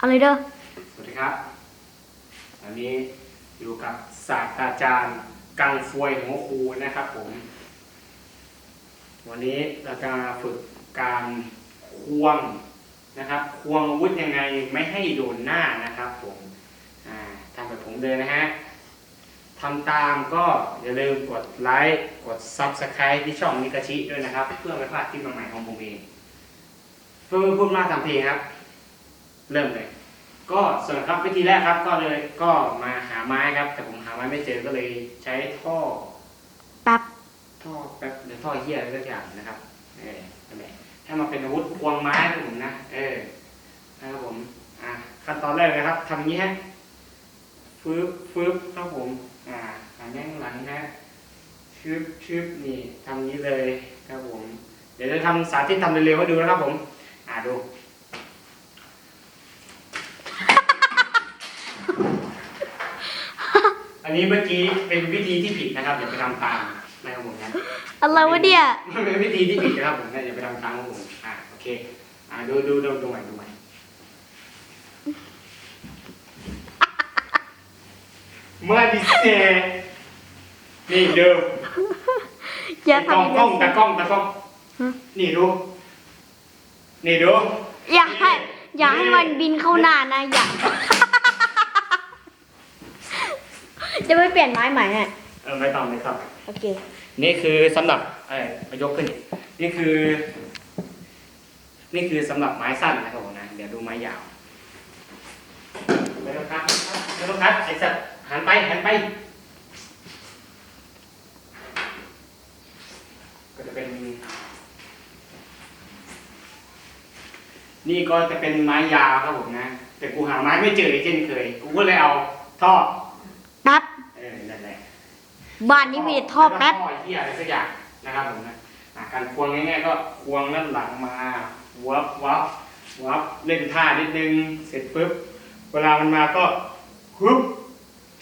อะไรเด้อ สวัสดีครับวันนี้อยู่กับศาสตราจารย์กังฟวยหัวครูนะครับผม วันนี้เราจะมาฝึกการควงนะครับ ควงอาวุธยังไงไม่ให้โดนหน้านะครับผมทำแบบผมเลยนะฮะทำตามก็อย่าลืมกดไลค์กด Subscribe ที่ช่องนิกาชิด้วยนะครับ เพื่อไม่พลาดคลิปใหม่ๆของผมเองเพื่อไม่พูดมากทำเพลงครับ เริ่มเลย ก็ส่วนครับวิธีแรกครับก็เลยก็มาหาไม้ครับ แต่ผมหาไม้ไม่เจอก็เลยใช้ท่อแป๊บท่อแป๊บหรือท่อเฮียอะไรสักอย่างนะครับเออนั่นแหละให้มาเป็นอาวุธควงไม้ครับผมนะเออนะครับผมอะขั้นตอนแรกนะครับทำอย่างนี้ฮะฟืบฟืบครับผมอ่าหางแง่งหลังฮะชึบชึบนี่ทำอย่างนี้เลยครับผม เดี๋ยวจะทำสาธิตทำเร็วๆให้ดูนะครับผม อ่าดู อันนี้เมื่อกี้เป็นวิธีที่ผิดนะครับอย่าไปทำตามนะครับผมนะอะไรวะเนี่ยมันเป็นวิธีที่ผิดนะครับผมนะอย่าไปทำตามของผมอ่าโอเคอ่าดูดูดูดูใหม่ดูใหม่เมื่อดิเซนี่เดิมอย่าตากล้องทำกล้องตากล้องตากล้องฮะนี่ดู นี่ดู อย่าให้อย่าให้มันบินเข้าหน้านะอย่า จะไม่เปลี่ยนไม้ใหม่ฮะเออไม่ต้องไม่ต้องโอเค นี่คือสำหรับเออยกขึ้นอีกนี่คือ นี่คือสำหรับไม้สั้นนะครับผมนะ เดี๋ยวดูไม้ยาวไม่ต้องคัดไม่ต้องคัดไอ้สัตว์หันไปหันไป ก็จะเป็น นี่ก็จะเป็นไม้ยาวครับผมนะ แต่กูหาไม้ไม่เจออีกเช่นเคย กูก็เลยเอาท่อ แป๊บ เออนั่นแหละ บ้านนี้มีแต่ท่อแป๊บ ท่อที่อะไรสักอย่างนะครับผมนะอะการควงง่ายๆก็ควงด้านหลังมาวับวับวับเล่นท่านิดนึงเสร็จปุ๊บเวลามันมาก็ฮึบ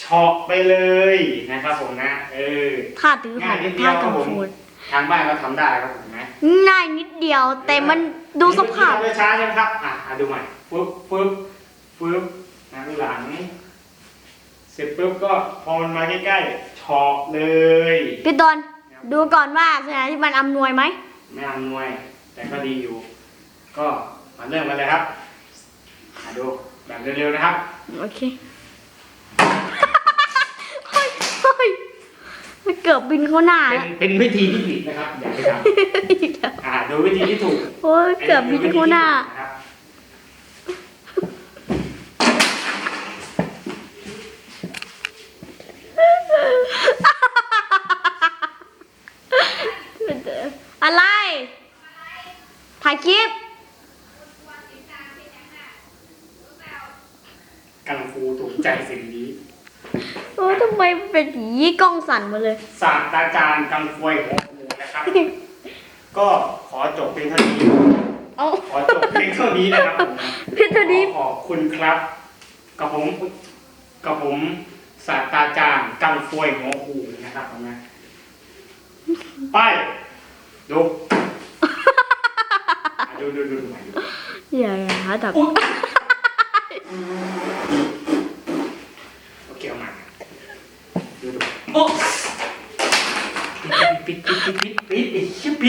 เฉาะไปเลยนะครับผมนะเออ ท่าถือของง่ายนิดเดียท่าวครับกำผมฟูดทางบ้านก็ทำได้ครับผมนะ ง่ายนิดเดียว แต่มันดูสภาพทำช้าๆใช่ไหมครับ อะอะดูใหม่ปึ๊บปึ๊บปึ๊บนะหลัง เสร็จปุ๊บก็พอมันมาใกล้ๆ เฉาะเลยพี่ตนดูก่อนว่าสถานที่มันอำนวยไหมไม่อำนวย แต่ก็ดีอยู่ ก็มาเริ่มกันเลยครับมาดูแบบเร็วๆนะครับ โอเคเฮ้ยเฮ้ยมันเกือบบินเข้าหน้าเป็นแล้วเป็นวิธีที่ผิดนะครับอย่าไปทำอ่าดูวิธีที่ถูกโอ้ยเกือบบินเข้าหน้า นะครับ อะไร ถ่ายคลิปกังฟูถูกใจสิ่งนี้เออทำไมเป็นอย่างนี้กล้องสั่นมาเลย ศาสตราจารย์กังฟวยหัวหมูนะครับ ก็ขอจบเพียงเท่านี้ เอา ขอจบเพียงเท่านี้นะครับผมพี่ตัวนี้ ขอขอบคุณครับ กับผมกับผมศาสตราจารย์กังฟวยหัวหมูนะครับผมนะไปดูอะ ดูดูดูดูใหม่ดูอย่าอย่าหาจับอุ๊ย